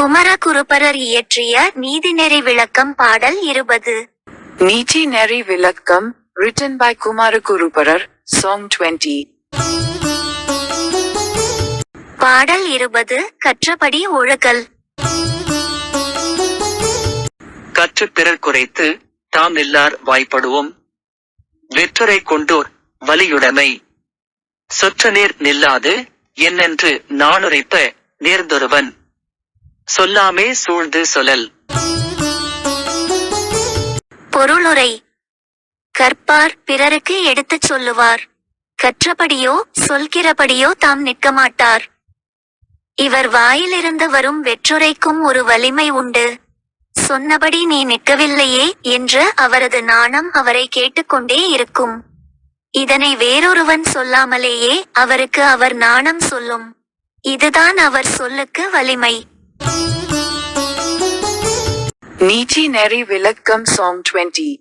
குமரகுருபரர் இயற்றிய நீதிநெறி விளக்கம் பாடல் இருபது. Niti Neri Vilakkam, written by Kumarakuruparar, Song 20. பாடல் இருபது கற்றபடி ஒழுகல். கற்றுப் பிறர் குறைத்து தாம் இல்லார் வாய்ப்படுவோம். வெற்றுரை கொண்டோர் வலியுடைமை. சொற்ற நீர் நில்லாது என்னென்று நாணுரைப்ப நேர்ந்தொருவன். சொல்லாமே சூழ்ந்து சொல்லல். பொருளுரை. கற்பார் பிறருக்கு எடுத்துச் சொல்லுவார். கற்றபடியோ சொல்கிறபடியோ தாம் நிற்க மாட்டார் இவர் வாயிலிருந்து வரும் வெற்றுரைக்கும் ஒரு வலிமை உண்டு. சொன்னபடி நீ நிற்கவில்லையே என்று அவரது நாணம் அவரை கேட்டுக்கொண்டே இருக்கும். இதனை வேறொருவன் சொல்லாமலேயே அவருக்கு அவர் நாணம் சொல்லும். இதுதான் அவர் சொல்லுக்கு வலிமை. Niti Neri Vilakkam Song 20.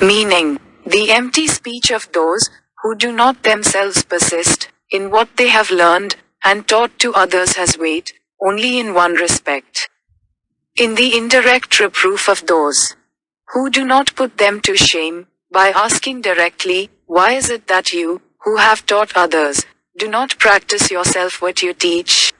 Meaning, the empty speech of those who do not themselves persist in what they have learned and taught to others has weight only in one respect. In the indirect reproof of those who do not put them to shame by asking directly, Why is it that you, who have taught others, do not practice yourself what you teach?